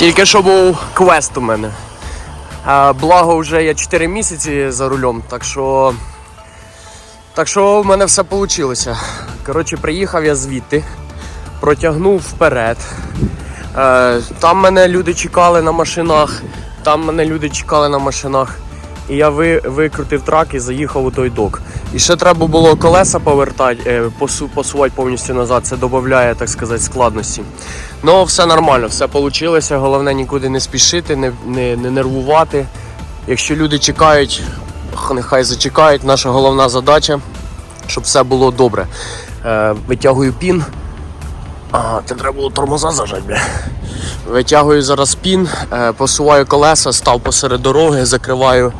Тільки що був квест у мене. Благо, вже я 4 місяці за рулем, так що. Так що в мене все вийшло. Коротше, приїхав я звідти, протягнув вперед. Е, там мене люди чекали на машинах, там мене люди чекали на машинах. І я ви, викрутив трак і заїхав у той док. І ще треба було колеса повертати, е, посу, посувати повністю назад. Це додає, так сказати, складності. Ну, все нормально, все вийшло. Головне нікуди не спішити, не, не, не нервувати. Якщо люди чекають, нехай зачекають. Наша головна задача, щоб все було добре. Е, витягую пін. А, це треба було тормоза зажати, бля. Витягую зараз пін, е, посуваю колеса, став посеред дороги, закриваю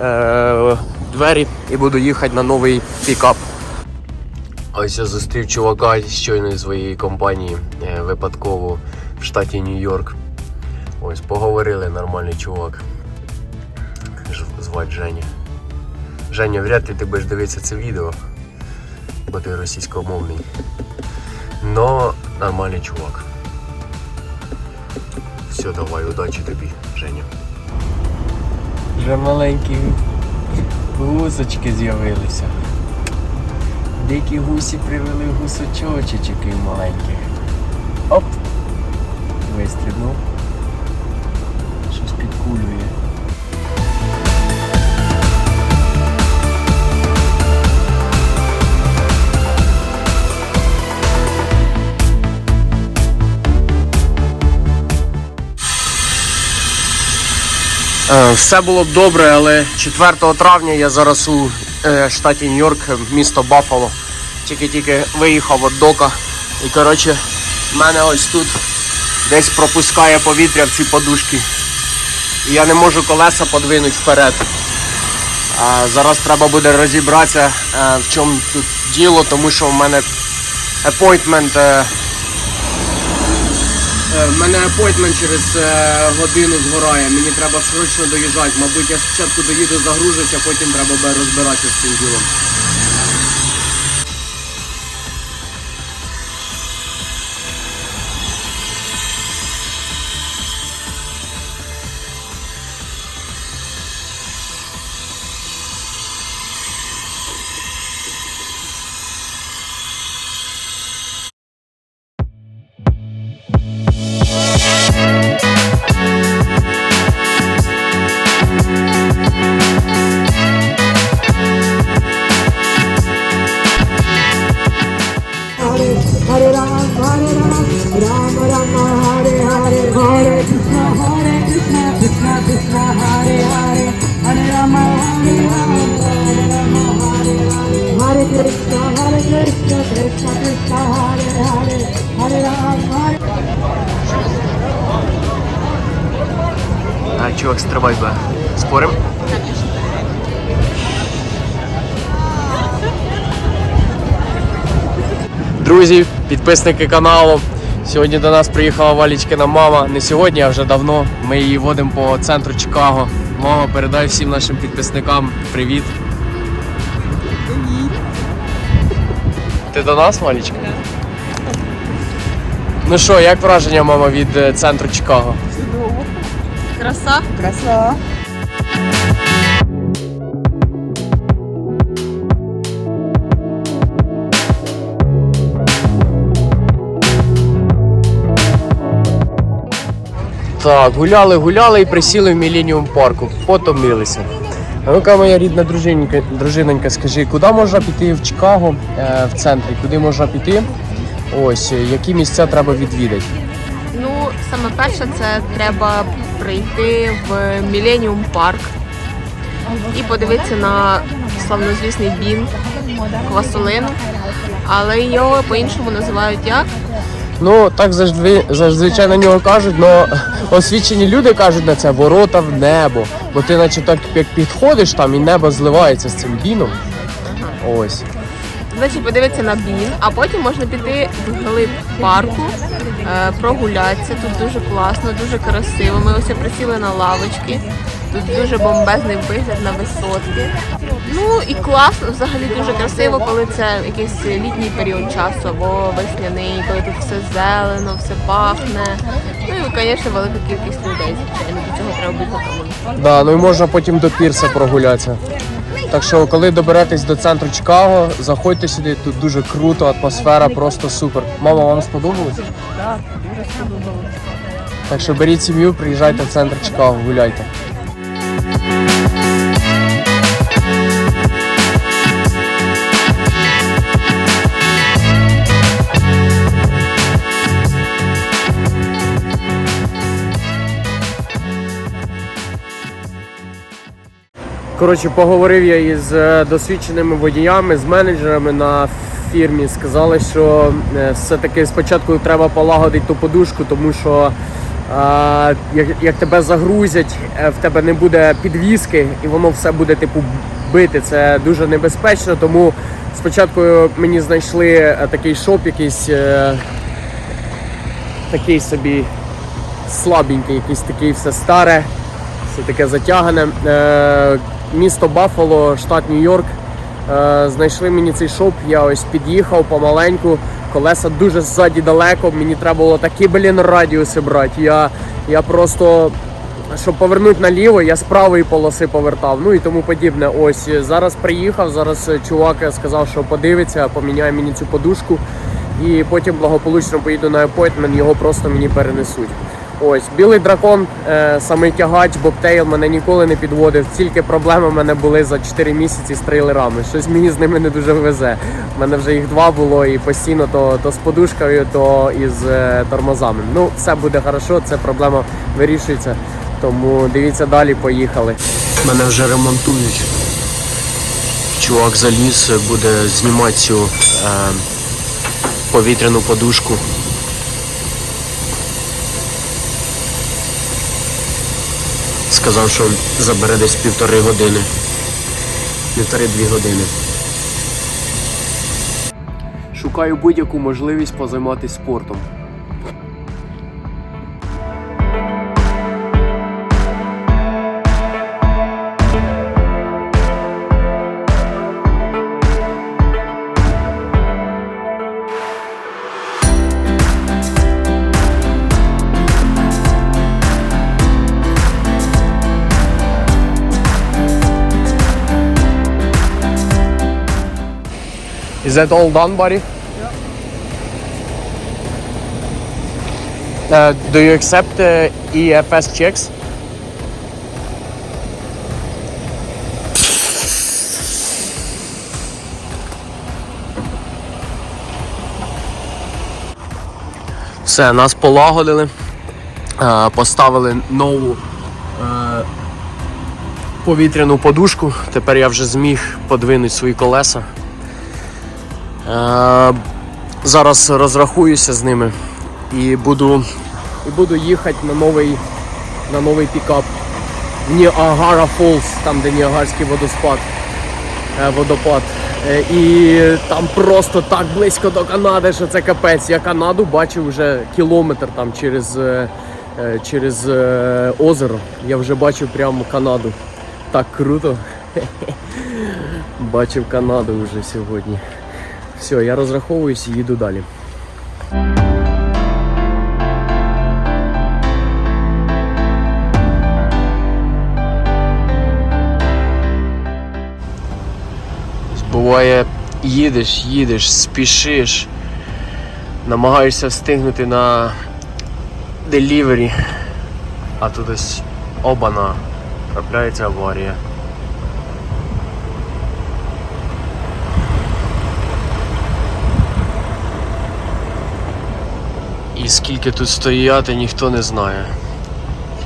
е, двері і буду їхати на новий пікап. Ось я зустрів чувака щойно зі своєї компанії е, випадково в штаті Нью-Йорк. Ось поговорили нормальний чувак. Звать Женя. Женя, вряд ли ти будеш дивитися це відео, бо ти російськомовний. Но нормальний чувак. Все, давай, удачі тобі, Женя. Вже маленькі гусочки з'явилися. Дикі гусі привели гусочочечки маленьких. Оп! Вистрибнув. Щось підкулює. Все було б добре, але 4 травня я зараз у е, штаті Нью-Йорк, е, місто Баффало. Тільки-тільки виїхав від дока. І коротше, в мене ось тут десь пропускає повітря в ці подушки. І я не можу колеса подвинути вперед. А зараз треба буде розібратися, е, в чому тут діло, тому що в мене е, Е, В мене апойтмент через е, годину згорає. Мені треба срочно доїжджати. Мабуть, я спочатку доїду, загружуся, потім треба розбиратися з цим ділом. А, чувак, стривай би. Спорим? Друзі, підписники каналу. Сьогодні до нас приїхала Валічкина мама. Не сьогодні, а вже давно. Ми її водимо по центру Чикаго. Мама, передай всім нашим підписникам привіт. Привіт. Ти до нас, Валічка? Ну що, як враження, мама, від е, центру Чикаго? Краса. Краса Так, гуляли, гуляли і присіли в Міленіум парку. Потомилися. А ну-ка, моя рідна дружиненька, дружинонька, скажи, куди можна піти в Чикаго е, в центрі? Куди можна піти? Ось, е, які місця треба відвідати? Ну, саме перше, це треба прийти в Міленіум парк і подивитися на славнозвісний бін квасолину. Але його по-іншому називають як? Ну, так завжди, зазвичай на нього кажуть, але освічені люди кажуть на це ворота в небо. Бо ти наче так як підходиш там і небо зливається з цим біном. Ось. Значить, подивитися на бін, а потім можна піти в глиб парку, е, прогулятися. Тут дуже класно, дуже красиво. Ми ось присіли на лавочки. Тут дуже бомбезний вигляд на висотки. Ну і класно, взагалі дуже красиво, коли це якийсь літній період часу або весняний, коли тут все зелено, все пахне. Ну і, звісно, велика кількість людей, звичайно, до цього треба бути готовим. Да, ну і можна потім до пірса прогулятися. Так що, коли доберетесь до центру Чикаго, заходьте сюди, тут дуже круто, атмосфера просто супер. Мама, вам сподобалось? Так, дуже сподобалось. Так що беріть сім'ю, приїжджайте в центр Чикаго, гуляйте. Коротше, поговорив я із е, досвідченими водіями, з менеджерами на фірмі. Сказали, що е, все-таки спочатку треба полагодити ту подушку, тому що е, як, як тебе загрузять, в тебе не буде підвіски і воно все буде типу бити. Це дуже небезпечно. Тому спочатку мені знайшли такий шоп, якийсь такий собі слабенький, якийсь такий все старе, все таке затягане. Е, місто Баффало, штат Нью-Йорк. Е, знайшли мені цей шоп, я ось під'їхав помаленьку, колеса дуже ззаді далеко, мені треба було такі, блін, радіуси брати. Я, я просто, щоб повернути наліво, я з правої полоси повертав, ну і тому подібне. Ось е, зараз приїхав, зараз е, чувак сказав, що подивиться, поміняє мені цю подушку. І потім благополучно поїду на апойтмент, його просто мені перенесуть. Ось білий дракон, е, самий тягач, бобтейл мене ніколи не підводив. Тільки проблеми в мене були за 4 місяці з трейлерами. Щось мені з ними не дуже везе. У мене вже їх два було і постійно то, то з подушкою, то із е, тормозами. Ну, все буде хорошо, це проблема вирішується. Тому дивіться далі, поїхали. Мене вже ремонтують. Чувак заліз, буде знімати цю е, повітряну подушку. Сказав, що забере десь півтори години. Півтори-дві години. Шукаю будь-яку можливість позайматися спортом. Is that all done, buddy? Uh, do you accept uh, EFS checks? Все, нас полагодили, е, поставили нову е, повітряну подушку. Тепер я вже зміг подвинути свої колеса. Е, Зараз розрахуюся з ними і буду, і буду їхати на новий, на новий пікап Ніагара Фолс, там де Ніагарський водоспад, е, водопад. Е, І там просто так близько до Канади, що це капець. Я Канаду бачив вже кілометр там через, через озеро. Я вже бачив прямо Канаду. Так круто. Бачив Канаду вже сьогодні. Все, я розраховуюсь і їду далі. Буває, їдеш, їдеш, спішиш, намагаєшся встигнути на делівері, а тут ось обана, трапляється аварія. І скільки тут стояти, ніхто не знає.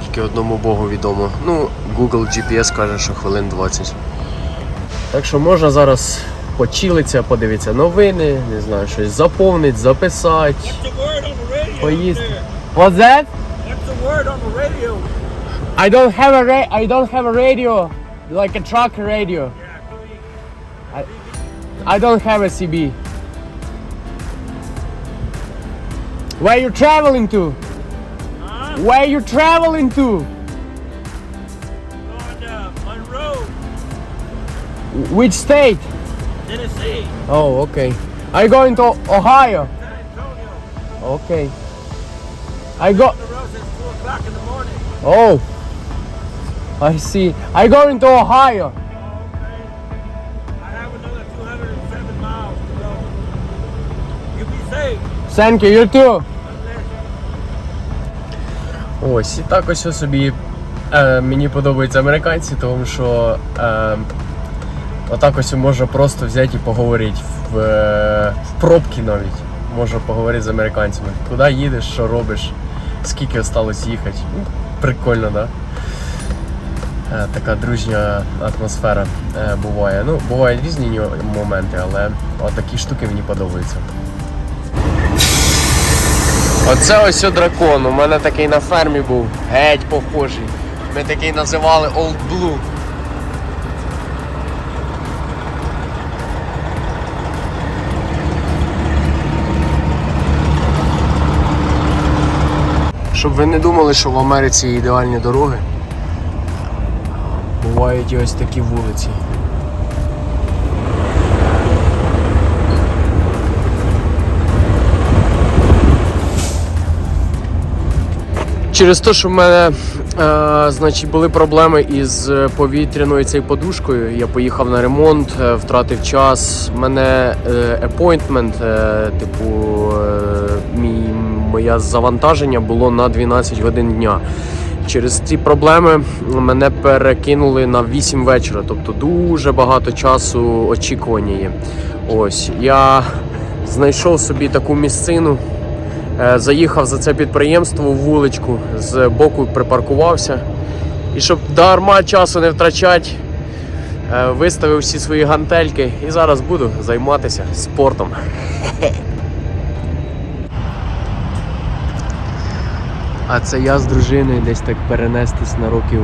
Тільки одному Богу відомо. Ну, Google GPS каже, що хвилин 20. Так що можна зараз почилитися, подивитися новини, не знаю, щось заповнити, записати. Поїсти. What's that? What's the word on the radio? I don't have a ra- I don't have a radio. Like a truck radio. Yeah, I don't have a CB. Where you traveling to? Where you traveling to? Going to Monroe, Which state? Tennessee, Oh, okay. Are you going to Ohio? San Antonio. Okay. I go. The road at 2 o'clock in the morning. Oh. I see. I going to Ohio. Thank you, you too. Ось і так ось собі е, мені подобаються американці, тому що е, отак ось можна просто взяти і поговорити в, е, в пробки навіть. Можна поговорити з американцями. Куди їдеш, що робиш, скільки осталось їхати. Ну, Прикольно, так? Да? Е, така дружня атмосфера е, буває. Ну, бувають різні моменти, але такі штуки мені подобаються. Оце ось дракон. У мене такий на фермі був. Геть похожий. Ми такий називали Old Blue. Щоб ви не думали, що в Америці ідеальні дороги. Бувають і ось такі вулиці. Через те, що в мене е, значить, були проблеми із е, повітряною цією подушкою, я поїхав на ремонт, е, втратив час. У мене е, appointment, е, типу, е, мій, моє завантаження було на 12 годин дня. Через ці проблеми мене перекинули на 8 вечора, тобто дуже багато часу очікування є. Ось я знайшов собі таку місцину. Е, Заїхав за це підприємство у вуличку, з боку припаркувався. І щоб дарма часу не втрачати, е, виставив всі свої гантельки і зараз буду займатися спортом. А це я з дружиною десь так перенестись на років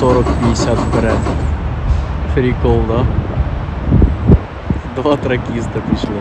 40-50 вперед. Прикол, да? Два тракіста пішло.